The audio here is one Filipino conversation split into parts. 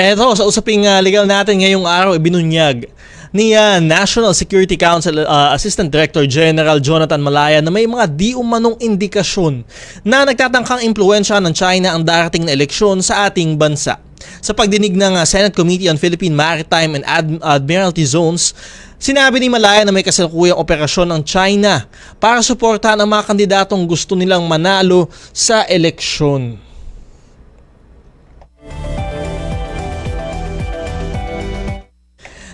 Eto, sa usaping ah, legal natin ngayong araw, ibinunyag ni ah, National Security Council ah, Assistant Director General Jonathan Malaya na may mga di umanong indikasyon na nagtatangkang impluensya ng China ang darating na eleksyon sa ating bansa. Sa pagdinig ng ah, Senate Committee on Philippine Maritime and Ad- Admiralty Zones, sinabi ni Malaya na may kasalukuyang operasyon ng China para suportahan ang mga kandidatong gusto nilang manalo sa eleksyon.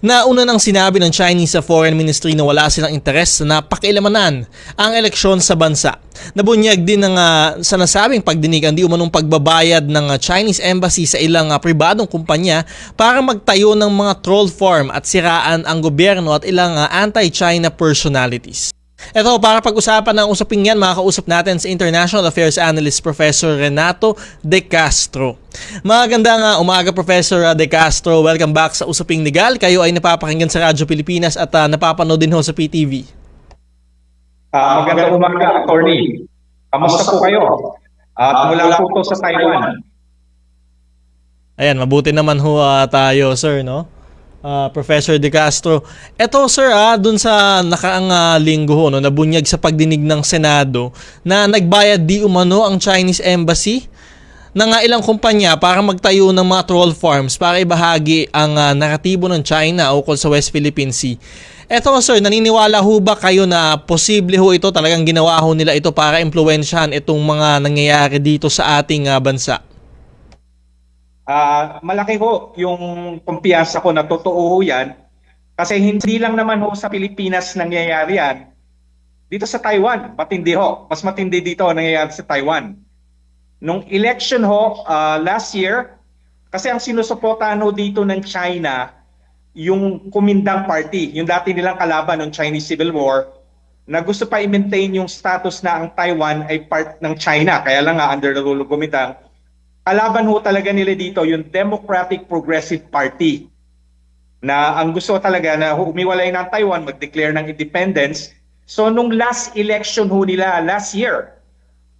Nauna nang sinabi ng Chinese Foreign Ministry na wala silang interes na pakialamanan ang eleksyon sa bansa. Nabunyag din ng ah, sa nasabing pagdinig ang di umanong pagbabayad ng ah, Chinese Embassy sa ilang ah, pribadong kumpanya para magtayo ng mga troll farm at siraan ang gobyerno at ilang ah, anti-China personalities. Ito, para pag-usapan ng usaping yan, makakausap natin sa International Affairs Analyst Professor Renato De Castro. Magandang uh, umaga Professor uh, De Castro. Welcome back sa Usaping Legal. Kayo ay napapakinggan sa Radyo Pilipinas at uh, napapanood din ho sa PTV. Ah, magandang umaga, attorney. Kamusta po kayo? At mula po to sa Taiwan. Ayan, mabuti naman ho uh, tayo, sir, no? Uh, Professor De Castro. Eto sir ah, dun sa nakaang ah, linggo ho, no, nabunyag sa pagdinig ng Senado na nagbayad di umano ang Chinese Embassy ng ah, ilang kumpanya para magtayo ng mga troll farms para ibahagi ang ah, naratibo ng China ukol sa West Philippine Sea. Eto sir, naniniwala ho ba kayo na posible ho ito talagang ginawa ho nila ito para impluwensyahan itong mga nangyayari dito sa ating ah, bansa? Ah, malaki ho yung kumpiyansa ko na totoo ho yan. Kasi hindi lang naman ho sa Pilipinas nangyayari yan. Dito sa Taiwan, matindi ho. Mas matindi dito ang nangyayari sa Taiwan. Nung election ho, ah, last year, kasi ang sinusuportahan ho dito ng China, yung Kumindang Party, yung dati nilang kalaban ng Chinese Civil War, na gusto pa i-maintain yung status na ang Taiwan ay part ng China. Kaya lang nga, under the rule of Kumindang, kalaban ho talaga nila dito yung Democratic Progressive Party na ang gusto talaga na umiwalay ng Taiwan, mag-declare ng independence. So nung last election ho nila last year,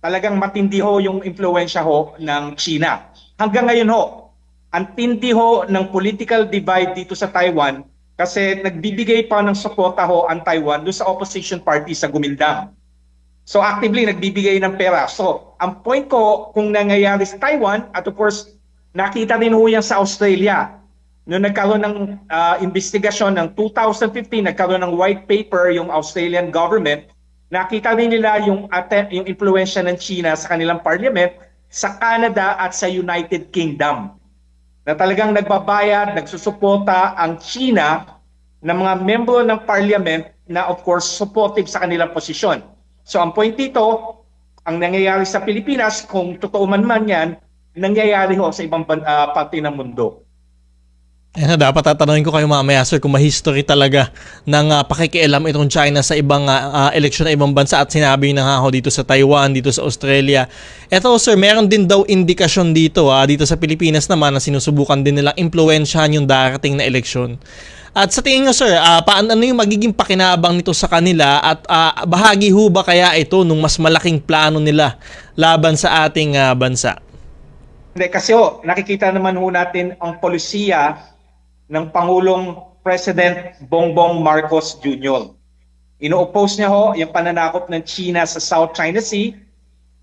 talagang matindi ho yung impluensya ho ng China. Hanggang ngayon ho, ang tindi ho ng political divide dito sa Taiwan kasi nagbibigay pa ng suporta ho ang Taiwan doon sa opposition party sa Gumindang. So actively nagbibigay ng pera. So ang point ko kung nangyayari sa Taiwan at of course nakita din ho yan sa Australia. Noong nagkaroon ng ah, investigasyon ng 2015, nagkaroon ng white paper yung Australian government, nakita din nila yung, atte- yung impluensya ng China sa kanilang parliament sa Canada at sa United Kingdom. Na talagang nagbabayad, nagsusuporta ang China ng mga membro ng parliament na of course supportive sa kanilang posisyon. So ang point dito, ang nangyayari sa Pilipinas, kung totoo man man yan, nangyayari ho sa ibang ban- ah, parte ng mundo. Eh dapat tatanungin ko kayo mamaya sir kung ma-history talaga ng ah, pakikialam itong China sa ibang ah, ah, eleksyon na ibang bansa at sinabi na nga ho dito sa Taiwan, dito sa Australia. Eto sir, meron din daw indikasyon dito ah, dito sa Pilipinas naman na sinusubukan din nilang impluwensyahan yung darating na eleksyon. At sa tingin nyo sir, ah, paano ano yung magiging pakinabang nito sa kanila at ah, bahagi ho ba kaya ito nung mas malaking plano nila laban sa ating ah, bansa? Hindi, kasi ho, nakikita naman ho natin ang polisiya ng Pangulong President Bongbong Marcos Jr. Ino-oppose niya ho yung pananakop ng China sa South China Sea.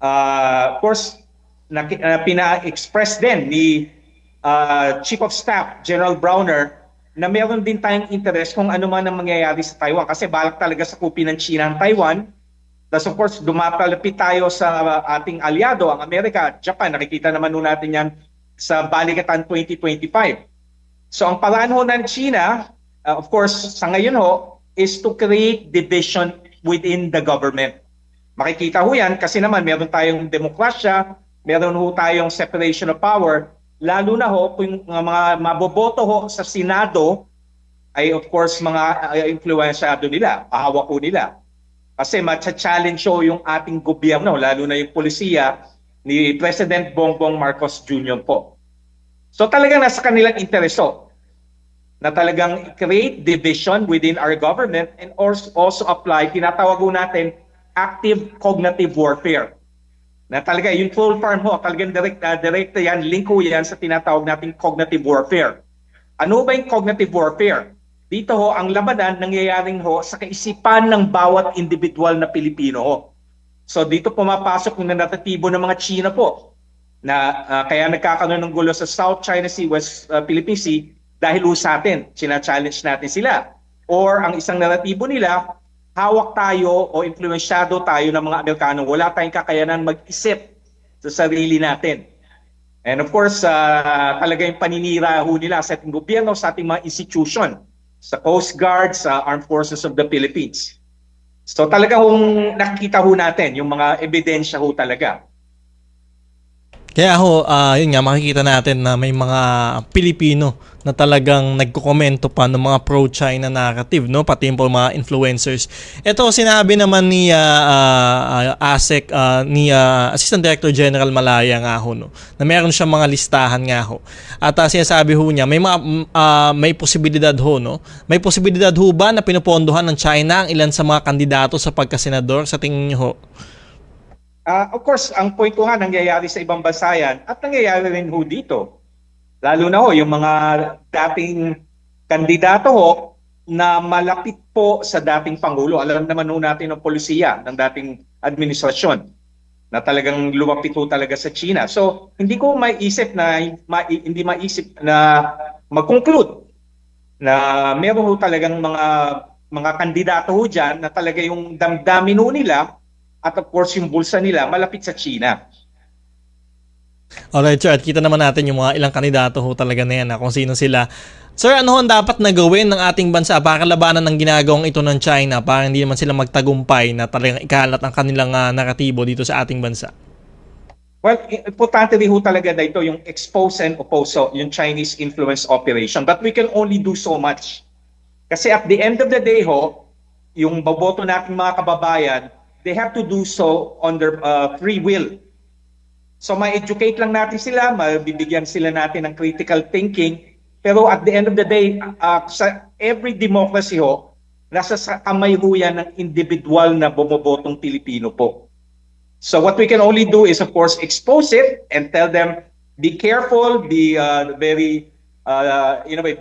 Ah, of course, naki- ah, pina-express din ni ah, Chief of Staff General Browner na meron din tayong interest kung ano man ang mangyayari sa Taiwan kasi balak talaga sa kupi ng China ang Taiwan. Tapos of course, dumapalapit tayo sa ating aliado, ang Amerika Japan. Nakikita naman ho natin yan sa Balikatan 2025. So ang paraan ho ng China, uh, of course, sa ngayon ho, is to create division within the government. Makikita ho yan kasi naman meron tayong demokrasya, meron ho tayong separation of power, lalo na ho kung mga, maboboto ho sa Senado ay of course mga uh, influensyado nila, pahawak ho nila. Kasi matcha-challenge ho yung ating gobyerno, lalo na yung polisiya ni President Bongbong Marcos Jr. po. So talagang nasa kanilang intereso na talagang create division within our government and also, apply, tinatawag natin active cognitive warfare. Na talaga, yung troll farm ho, talagang direct, uh, direct yan, link ho yan sa tinatawag nating cognitive warfare. Ano ba yung cognitive warfare? Dito ho, ang labanan nangyayaring ho sa kaisipan ng bawat individual na Pilipino ho. So dito pumapasok yung naratibo ng mga China po na ah, kaya nagkakaroon ng gulo sa South China Sea, West ah, Philippine Sea dahil ho sa atin, sina-challenge natin sila. Or ang isang naratibo nila, hawak tayo o influensyado tayo ng mga Amerikano, wala tayong kakayanan mag-isip sa sarili natin. And of course, uh, talaga yung paninira ho nila sa ating gobyerno, sa ating mga institution, sa Coast Guard, sa Armed Forces of the Philippines. So talaga hong nakikita ho natin yung mga ebidensya ho talaga. Kaya ho, ah, yun nga, makikita natin na may mga Pilipino na talagang nagkukomento pa ng mga pro-China narrative, no? Pati yung mga influencers. Ito, sinabi naman ni ah, ah, ASEC, ah, ni ah, Assistant Director General Malaya nga ho, no? Na meron siyang mga listahan nga ho. At ah, sinasabi ho niya, may mga, ah, may posibilidad ho, no? May posibilidad ho ba na pinupondohan ng China ang ilan sa mga kandidato sa pagkasenador sa tingin niyo ho? Ah, of course, ang point ko nga nangyayari sa ibang bansa yan at nangyayari rin ho dito. Lalo na ho, yung mga dating kandidato ho na malapit po sa dating Pangulo. Alam naman ho natin ang polisiya ng dating administrasyon na talagang lumapit ho talaga sa China. So, hindi ko maiisip na ma, hindi maisip na mag-conclude na meron ho talagang mga mga kandidato ho dyan na talaga yung damdamin ho nila at of course yung bulsa nila malapit sa China. Alright, sir. At kita naman natin yung mga ilang kandidato ho talaga na yan, na kung sino sila. Sir, ano ho ang dapat na gawin ng ating bansa para labanan ng ginagawang ito ng China para hindi naman sila magtagumpay na talagang ikalat ang kanilang ah, naratibo dito sa ating bansa? Well, importante rin ho talaga na ito yung expose and oppose so, yung Chinese influence operation. But we can only do so much. Kasi at the end of the day ho, yung boboto nating mga kababayan, they have to do so on their uh, free will. So ma-educate lang natin sila, mabibigyan sila natin ng critical thinking. Pero at the end of the day, uh, sa every democracy ho, nasa sa kamay ho yan ng individual na bumobotong Pilipino po. So what we can only do is of course expose it and tell them be careful, be uh, very uh, you know be,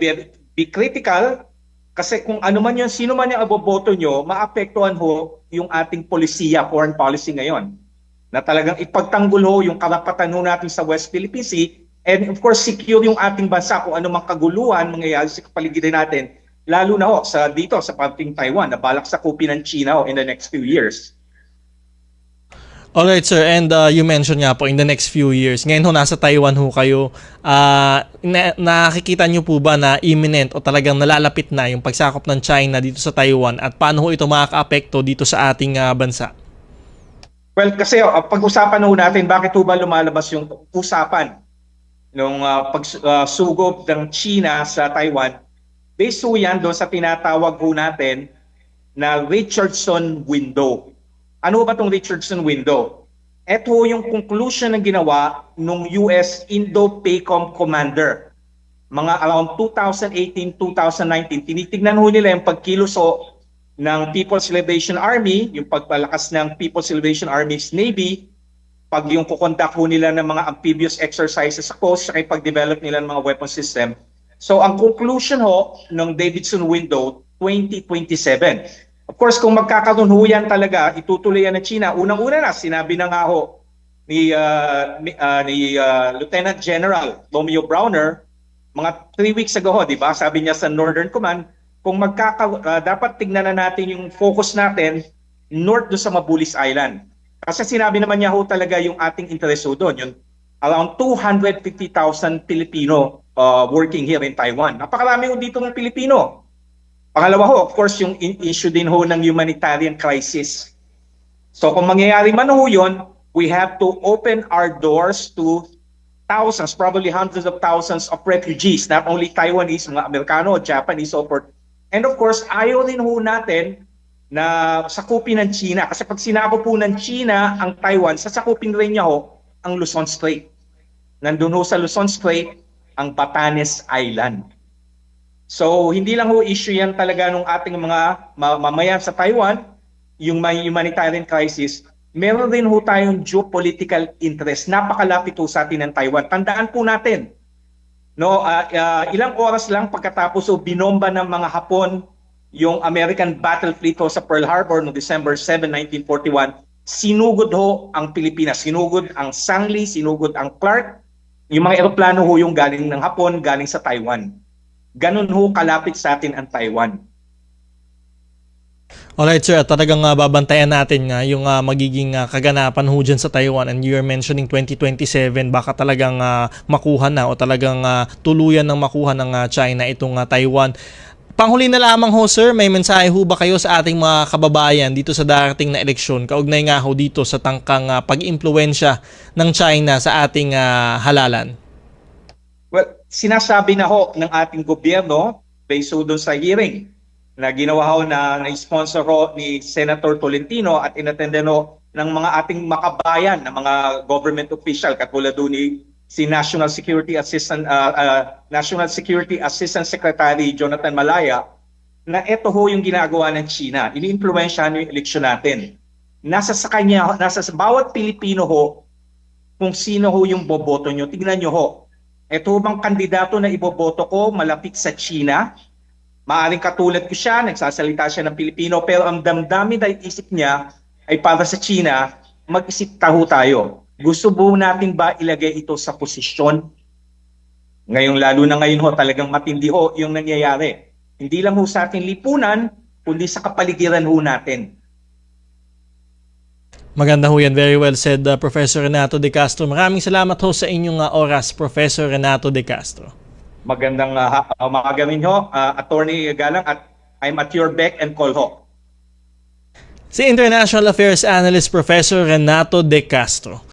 be critical kasi kung ano man yung sino man yung aboboto nyo, maapektuhan ho yung ating polisiya, foreign policy ngayon. Na talagang ipagtanggol ho yung karapatan ho natin sa West Philippine Sea and of course secure yung ating bansa kung ano mang kaguluhan mangyayari sa kapaligiran natin lalo na ho sa dito sa parting Taiwan na balak sakupin ng China ho in the next few years. Alright, sir. And uh, you mentioned nga po in the next few years. Ngayon ho, nasa Taiwan ho kayo. Ah, na- nakikita nyo po ba na imminent o talagang nalalapit na yung pagsakop ng China dito sa Taiwan at paano ho ito makaka-apekto dito sa ating ah, bansa? Well, kasi uh, pag-usapan ho natin bakit ho ba lumalabas yung usapan nung uh, pagsugob ng China sa Taiwan. Based ho yan doon sa tinatawag ho natin na Richardson window. Ano ba tong Richardson window? Ito yung conclusion ng ginawa nung US Indo-PACOM commander. Mga around 2018-2019, tinitignan ho nila yung pagkiluso ng People's Liberation Army, yung pagpalakas ng People's Liberation Army's Navy, pag yung kukondak ho nila ng mga amphibious exercises sa coast, saka pag-develop nila ng mga weapon system. So ang conclusion ho ng Davidson window, 2027. Of course, kung magkakaroon ho talaga, itutuloy yan ng China. Unang-una na, sinabi na nga ho ni, uh, ni, uh, ni uh, Lieutenant General Romeo Browner, mga three weeks ago ho, di ba? Sabi niya sa Northern Command, kung magkaka uh, dapat tignan na natin yung focus natin north do sa Mabulis Island. Kasi sinabi naman niya ho talaga yung ating interest doon, yung around 250,000 Pilipino uh, working here in Taiwan. Napakarami ho dito ng Pilipino. Pangalawa ho, of course, yung issue din ho ng humanitarian crisis. So kung mangyayari man ho yun, we have to open our doors to thousands, probably hundreds of thousands of refugees, not only Taiwanese, mga Amerikano, Japanese, so forth. And of course, ayaw din ho natin na sakupin ng China. Kasi pag sinako po ng China ang Taiwan, sasakupin rin niya ho ang Luzon Strait. Nandun ho sa Luzon Strait ang Batanes Island. So, hindi lang ho issue yan talaga ng ating mga ma- mamayan sa Taiwan, yung may humanitarian crisis, meron rin ho tayong geopolitical interest. Napakalapit ho sa atin ng Taiwan. Tandaan po natin, no, ah, ah, ilang oras lang pagkatapos o binomba ng mga Hapon yung American battle fleet ho sa Pearl Harbor no December 7, 1941, sinugod ho ang Pilipinas, sinugod ang Sangli, sinugod ang Clark, yung mga eroplano ho yung galing ng Hapon, galing sa Taiwan. Ganun ho kalapit sa atin ang Taiwan. Alright sir, at talagang ah, babantayan natin nga yung ah, magiging ah, kaganapan ho dyan sa Taiwan and you're mentioning 2027 baka talagang ah, makuha na o talagang ah, tuluyan ng makuha ng ah, China itong ah, Taiwan. Panghuli na lamang ho sir, may mensahe ho ba kayo sa ating mga kababayan dito sa darating na eleksyon? Kaugnay nga ho dito sa tangkang ah, pag-impluensya ng China sa ating ah, halalan. Sinasabi na ho ng ating gobyerno based doon sa hearing na ginawa ho na, na sponsor ho ni Senator Tolentino at inattenden ho ng mga ating makabayan na mga government official katulad doon ni si National Security Assistant uh, uh, National Security Assistant Secretary Jonathan Malaya na ito ho yung ginagawa ng China. Iniimpluwensyahan yung eleksyon natin. Nasa sa kanya, nasa sa bawat Pilipino ho kung sino ho yung boboto nyo. Tignan nyo ho. Ito bang kandidato na iboboto ko malapit sa China? Maaring katulad ko siya, nagsasalita siya ng Pilipino, pero ang damdamin at isip niya ay para sa China, mag-isip taho tayo. Gusto po natin ba ilagay ito sa posisyon? Ngayon, lalo na ngayon ho, talagang matindi ho yung nangyayari. Hindi lang ho sa ating lipunan, kundi sa kapaligiran ho natin. Maganda ho yan. Very well said, uh, Professor Renato De Castro. Maraming salamat ho sa inyong uh, oras, Professor Renato De Castro. Magandang uh, ha- umaga rin ho, uh, Attorney Galang, at I'm at your beck and call ho. Si International Affairs Analyst Professor Renato De Castro.